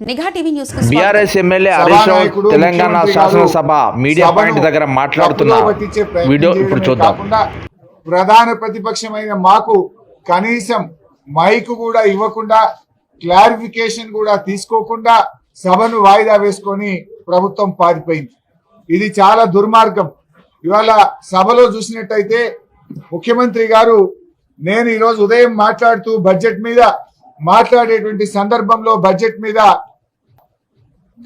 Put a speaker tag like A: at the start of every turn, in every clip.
A: BRS MLA Harish Rao
B: సభానాయకుడు,
A: తెలంగాణ శాసనసభ media point దగ్గర మాట్లాడుతున్న వీడియో ఇప్పుడు చూద్దాం.
B: ప్రధాన ప్రతిపక్షమైన మాకు కనీసం మైక్ కూడా ఇవ్వకుండా క్లారిఫికేషన్ కూడా తీసుకోకుండా సభను వాయిదా వేసుకొని ప్రభుత్వం పారిపోయింది. ఇది చాలా దుర్మార్గం. ఇవాళ సభలో చూసినట్టయితే ముఖ్యమంత్రి గారు నేను ఈరోజు ఉదయం మాట్లాడుతూ బడ్జెట్ మీద మాట్లాడేటువంటి సందర్భంలో బడ్జెట్ మీద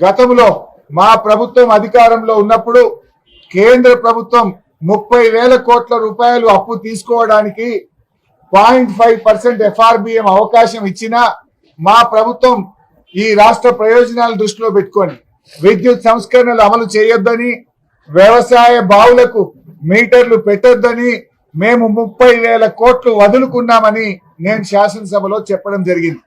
B: గతంలో మా ప్రభుత్వం అధికారంలో ఉన్నప్పుడు కేంద్ర ప్రభుత్వం ముప్పై వేల కోట్ల రూపాయలు అప్పు తీసుకోవడానికి పాయింట్ ఫైవ్ పర్సెంట్ ఎఫ్ఆర్బిఎం అవకాశం ఇచ్చినా మా ప్రభుత్వం ఈ రాష్ట్ర ప్రయోజనాలు దృష్టిలో పెట్టుకొని విద్యుత్ సంస్కరణలు అమలు చేయొద్దని వ్యవసాయ బావులకు మీటర్లు పెట్టొద్దని మేము ముప్పై వేల కోట్లు వదులుకున్నామని నేను శాసనసభలో చెప్పడం జరిగింది.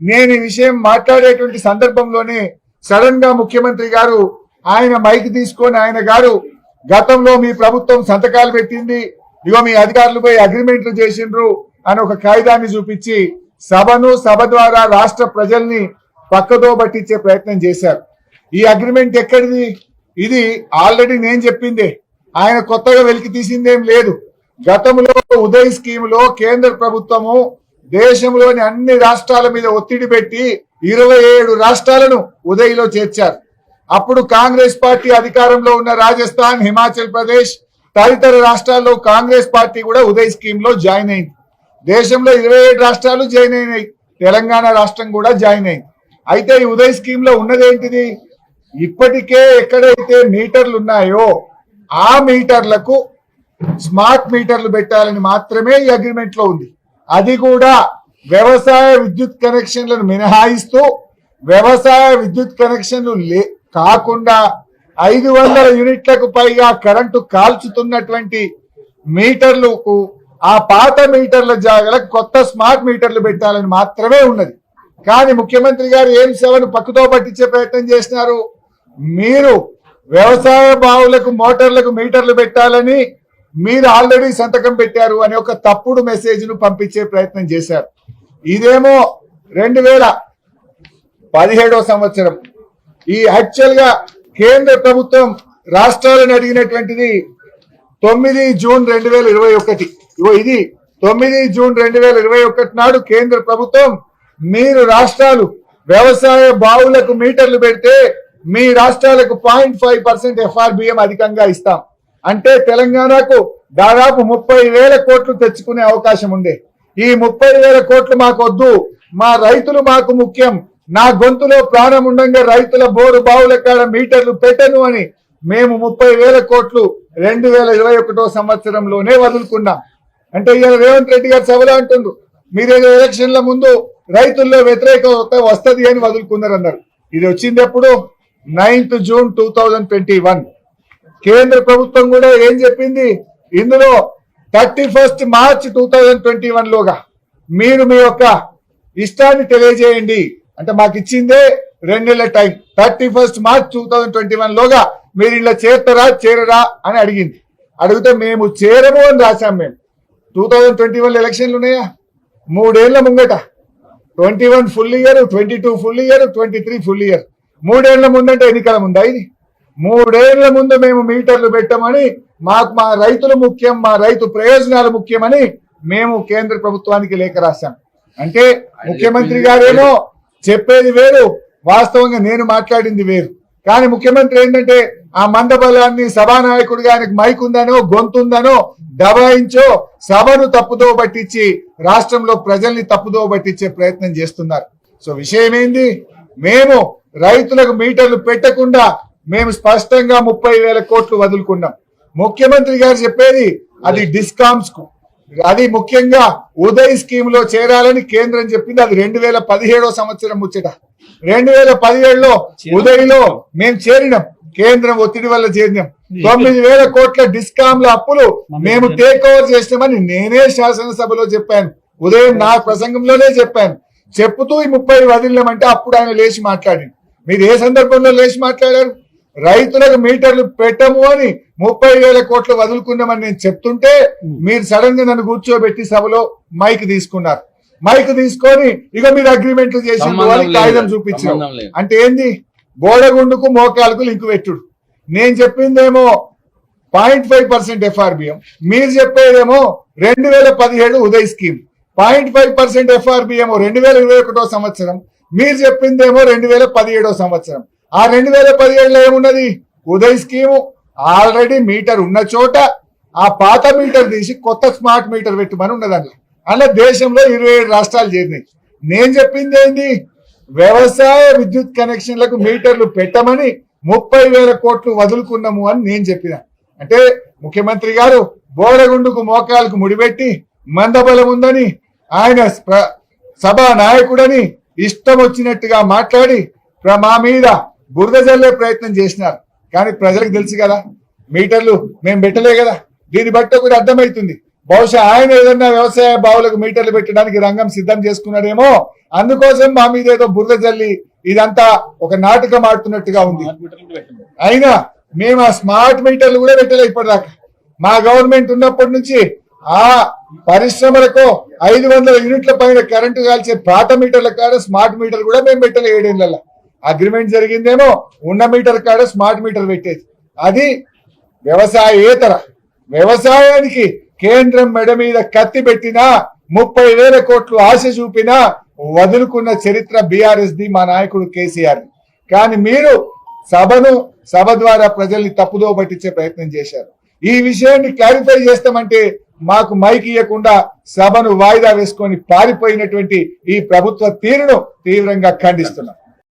B: నేను ఈ విషయం మాట్లాడేటువంటి సందర్భంలోనే సడన్గా ముఖ్యమంత్రి గారు ఆయన మైక్ తీసుకొని ఆయన గారు గతంలో మీ ప్రభుత్వం సంతకాలు పెట్టింది ఇగో మీ అధికారులు పోయి అగ్రిమెంట్లు చేసిండ్రు అని ఒక కాగితాన్ని చూపించి సభను సభ ద్వారా రాష్ట్ర ప్రజల్ని పక్కదో పట్టించే ప్రయత్నం చేశారు. ఈ అగ్రిమెంట్ ఎక్కడిది? ఇది ఆల్రెడీ నేను చెప్పిందే. ఆయన కొత్తగా వెలికి తీసిందేం లేదు. గతంలో ఉదయ్ స్కీమ్లో కేంద్ర ప్రభుత్వము దేశంలోని అన్ని రాష్ట్రాల మీద ఒత్తిడి పెట్టి ఇరవై ఏడు రాష్ట్రాలను ఉదయ్లో చేర్చారు. అప్పుడు కాంగ్రెస్ పార్టీ అధికారంలో ఉన్న రాజస్థాన్ హిమాచల్ ప్రదేశ్ తదితర రాష్ట్రాల్లో కాంగ్రెస్ పార్టీ కూడా ఉదయ్ స్కీమ్లో జాయిన్ అయింది. దేశంలో ఇరవై ఏడు రాష్ట్రాలు జాయిన్ అయినాయి. తెలంగాణ రాష్ట్రం కూడా జాయిన్ అయింది. అయితే ఈ ఉదయ్ స్కీమ్లో ఉన్నదేంటిది? ఇప్పటికే ఎక్కడైతే మీటర్లు ఉన్నాయో ఆ మీటర్లకు స్మార్ట్ మీటర్లు పెట్టాలని మాత్రమే ఈ అగ్రిమెంట్లో ఉంది. అది కూడా వ్యవసాయ విద్యుత్ కనెక్షన్లను మినహాయిస్తూ వ్యవసాయ విద్యుత్ కనెక్షన్లు లే కాకుండా ఐదు వందల యూనిట్లకు పైగా కరెంటు కాల్చుతున్నటువంటి మీటర్లకు ఆ పాత మీటర్ల జాగలకు కొత్త స్మార్ట్ మీటర్లు పెట్టాలని మాత్రమే ఉన్నది. కానీ ముఖ్యమంత్రి గారు ఏం సేవను పక్కుతో పట్టించే ప్రయత్నం చేసినారు? మీరు వ్యవసాయ బావులకు మోటార్లకు మీటర్లు పెట్టాలని మీరు ఆల్రెడీ సంతకం పెట్టారు అనే ఒక తప్పుడు మెసేజ్ను పంపించే ప్రయత్నం చేశారు. ఇదేమో రెండు వేల పదిహేడో సంవత్సరం. ఈ యాక్చువల్గా కేంద్ర ప్రభుత్వం రాష్ట్రాలను అడిగినటువంటిది తొమ్మిది జూన్ రెండు వేల ఇరవై ఒకటి. ఇగో ఇది తొమ్మిది జూన్ రెండు వేల ఇరవై ఒకటి నాడు కేంద్ర ప్రభుత్వం మీరు రాష్ట్రాలు వ్యవసాయ బావులకు మీటర్లు పెడితే మీ రాష్ట్రాలకు పాయింట్ ఫైవ్ పర్సెంట్ ఎఫ్ఆర్బిఎం అధికంగా ఇస్తాం. అంటే తెలంగాణకు దాదాపు ముప్పై వేల కోట్లు తెచ్చుకునే అవకాశం ఉండే ఈ ముప్పై వేల కోట్లు మాకు వద్దు మా రైతులు మాకు ముఖ్యం. నా గొంతులో ప్రాణం ఉండంగా రైతుల బోరు బావుల కాడ మీటర్లు పెట్టను అని మేము ముప్పై వేల కోట్లు రెండు వేల ఇరవై ఒకటో సంవత్సరంలోనే వదులుకున్నాం. అంటే ఇవాళ రేవంత్ రెడ్డి గారు సభలో అంటుండ్రు మీరేదో ఎలక్షన్ల ముందు రైతుల్లో వ్యతిరేకత వస్తుంది అని వదులుకున్నారు అన్నారు. ఇది వచ్చింది ఎప్పుడు? Ninth June two thousand twenty one. కేంద్ర ప్రభుత్వం కూడా ఏం చెప్పింది? ఇందులో thirty first March two thousand twenty one లోగా మీరు మీ యొక్క ఇష్టాన్ని తెలియజేయండి. అంటే మాకు ఇచ్చిందే రెండు నెలల time. Thirty first March two thousand twenty one లోగా మీరు ఇలా చేరతారా చేరరా అని అడిగింది. అడిగితే మేము చేరము అని రాశాం మేము. టూ థౌజండ్ ట్వంటీ వన్ ఎలక్షన్లు ఉన్నాయా? మూడేళ్ళ ముంగట. Twenty one full year twenty two full year twenty three full year. మూడేళ్ళ ముందంటే ఎన్నికల ముందా ఇది? మూడేళ్ళ ముందు మేము మీటర్లు పెట్టమని మాకు మా రైతులు ముఖ్యం మా రైతు ప్రయోజనాలు ముఖ్యమని మేము కేంద్ర ప్రభుత్వానికి లేఖ రాశాం. అంటే ముఖ్యమంత్రి గారేమో చెప్పేది వేరు వాస్తవంగా నేను మాట్లాడింది వేరు. కానీ ముఖ్యమంత్రి ఏంటంటే ఆ మందబలాన్ని సభానాయకుడిగా ఆయనకు మైక్ ఉందనో గొంతుందనో దబాయించో సభను తప్పుదో పట్టించి రాష్ట్రంలో ప్రజల్ని తప్పుదో పట్టించే ప్రయత్నం చేస్తున్నారు. సో విషయం ఏంది మేము రైతులకు మీటర్లు పెట్టకుండా మేము స్పష్టంగా ముప్పై వేల కోట్లు వదులుకున్నాం. ముఖ్యమంత్రి గారు చెప్పేది అది డిస్కామ్స్కు అది ముఖ్యంగా ఉదయ్ స్కీమ్లో చేరాలని కేంద్రం చెప్పింది. అది రెండు వేల పదిహేడో సంవత్సరం ముచ్చట. రెండు వేల పదిహేడులో ఉదయ్లో మేము చేరినాం. కేంద్రం ఒత్తిడి వల్ల చేరినాం. తొమ్మిది వేల కోట్ల డిస్కామ్ల అప్పులు మేము టేక్ ఓవర్ చేసినామని నేనే శాసనసభలో చెప్పాను. ఉదయం నా ప్రసంగంలోనే చెప్పాను. చెప్పుతూ ఈ ముప్పై వదిలినామంటే అప్పుడు ఆయన లేచి మాట్లాడింది మీరు ఏ సందర్భంలో లేచి మాట్లాడారు? రైతులకు మీటర్లు పెట్టము అని ముప్పై వేల కోట్లు వదులుకున్నామని నేను చెప్తుంటే మీరు సడన్గా నన్ను కూర్చోబెట్టి సభలో మైక్ తీసుకున్నారు. మైక్ తీసుకొని ఇక మీరు అగ్రిమెంట్లు
C: లేదు.
B: కాగితం చూపించారు. అంటే ఏంది? బోడగుండుకు మోకాలకు లింకు పెట్టుడు. నేను చెప్పిందేమో పాయింట్ ఫైవ్ పర్సెంట్ ఎఫ్ఆర్బిఎం మీరు చెప్పేదేమో రెండు వేల పదిహేడు Uday scheme. Point five percent FRBM రెండు వేల ఇరవై ఒకటో సంవత్సరం. మీరు చెప్పిందేమో రెండు వేల పదిహేడో సంవత్సరం. ఆ రెండు వేల పదిహేడులో ఏమున్నది? ఉదయ్ స్కీము. ఆల్రెడీ మీటర్ ఉన్న చోట ఆ పాత మీటర్ తీసి కొత్త స్మార్ట్ మీటర్ పెట్టమని ఉన్నది అందులో అలా దేశంలో ఇరవై ఏడు రాష్ట్రాలు చేరినాయి. నేను చెప్పింది ఏంది వ్యవసాయ విద్యుత్ కనెక్షన్లకు మీటర్లు పెట్టమని ముప్పై వేల కోట్లు వదులుకున్నాము అని నేను చెప్పిన. అంటే ముఖ్యమంత్రి గారు బోడగుండుకు మోకాలకు ముడిపెట్టి మందబలం ఉందని ఆయన సభా నాయకుడని ఇష్టం వచ్చినట్టుగా మాట్లాడి మా మీద బురద జల్లే ప్రయత్నం చేసినారు. కానీ ప్రజలకు తెలుసు కదా మీటర్లు మేము పెట్టలే కదా. దీన్ని బట్టి ఒకటి అర్థమవుతుంది. బహుశా ఆయన ఏదన్నా వ్యవసాయ బావులకు మీటర్లు పెట్టడానికి రంగం సిద్ధం చేసుకున్నాడేమో అందుకోసం మా మీద ఏదో బురద జల్లి ఇదంతా ఒక నాటకం ఆడుతున్నట్టుగా ఉంది. అయినా మేము ఆ స్మార్ట్ మీటర్లు కూడా పెట్టలే ఇప్పటిదాకా. మా గవర్నమెంట్ ఉన్నప్పటి నుంచి ఆ పరిశ్రమలకు ఐదు వందల యూనిట్ల పైన కరెంటు కాల్చే పాత మీటర్ల కాడ స్మార్ట్ మీటర్ కూడా మేము పెట్టలే ఏడేళ్ళలో అగ్రిమెంట్ జరిగిందేమో ఉన్న మీటర్ కాడ స్మార్ట్ మీటర్ పెట్టేది అది వ్యవసాయేతర. వ్యవసాయానికి కేంద్రం మెడ మీద కత్తి పెట్టినా ముప్పై వేల కోట్లు ఆశ చూపినా వదులుకున్న చరిత్ర బీఆర్ఎస్ ది మా నాయకుడు కేసీఆర్ కానీ మీరు సభను సభ ద్వారా ప్రజల్ని తప్పుదో పట్టించే ప్రయత్నం చేశారు. ఈ విషయాన్ని క్లారిఫై చేస్తామంటే మాకు మైక్ ఇవ్వకుండా సభను వాయిదా వేసుకొని పారిపోయినటువంటి ఈ ప్రభుత్వ తీరును తీవ్రంగా ఖండిస్తున్నాం.